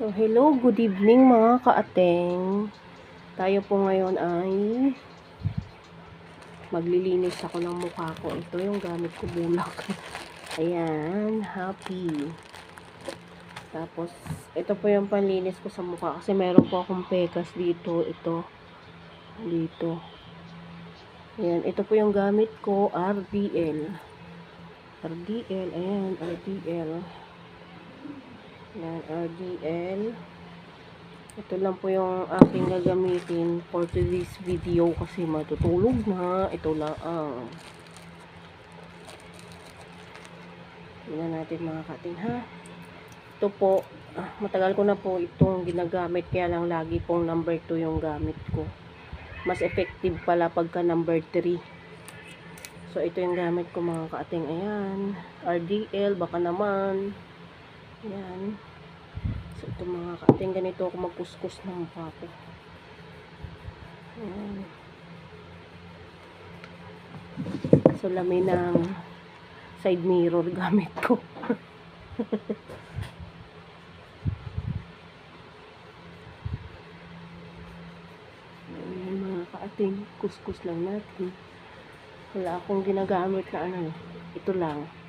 So, hello, good evening mga kaateng. Tayo po ngayon ay maglilinis ako ng mukha ko. Ito yung gamit ko bulak. Ayan, happy. Tapos, ito po yung panlinis ko sa mukha kasi meron po akong pekas dito. Ito. Dito. Ayan, ito po yung gamit ko, RDL. RDL, ayan, RDL. Yan, RDL. Ito lang po yung aking gagamitin for today's video kasi matutulog na. Ito lang ang. Tingnan natin mga kating ha. Ito po, ah, matagal ko na po itong ginagamit kaya lang lagi pong number 2 yung gamit ko. Mas effective pala pagka number 3. So, ito yung gamit ko mga kaating. Ayan. RDL, baka naman. Ayan. So, ito mga kaating. Ganito ako magkuskus ng mukha ko. Ayan. So, lamin ng side mirror gamit ko. Ayan mga. Kuskus lang natin. Wala akong ginagamit na ano. Ito lang.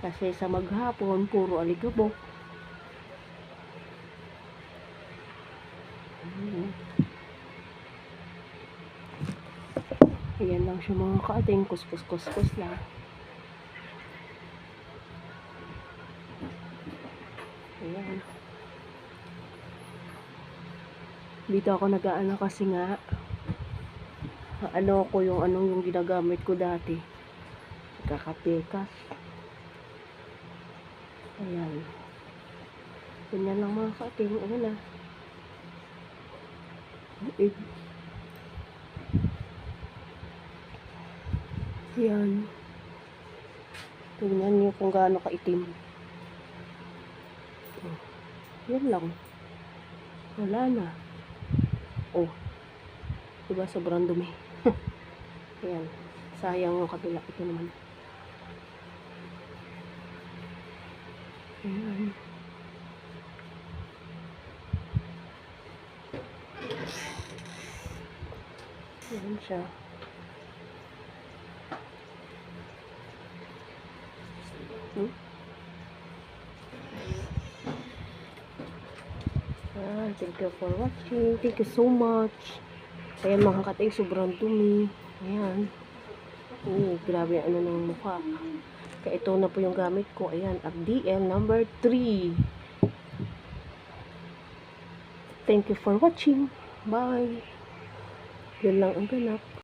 Kasi sa maghapon, puro aligabok. Ayan. Lang siya mga kaating. Kuskus-kuskus lang. Ayan. Dito ako nag-aano kasi nga ano ko yung anong yung ginagamit ko dati. Kakapekas. Ayan. Ganyan lang mga kating. Ano. Eh. Ayan. Tingnan niyo kung gaano kaitim. Oh. Yan lang. Wala na. Oh. Diba sobrang dumi. Ayan. Sayang yung kabila. Ito naman. Ayan. Ayan siya. Hmm? Ah, thank you for watching. Thank you so much. Ayan mga kating, sobrang dumi. Ayan. Oo, grabe ano ng mukha. Kaya ito na po yung gamit ko. Ayan, FDL number 3. Thank you for watching. Bye. Yan lang ang ganap.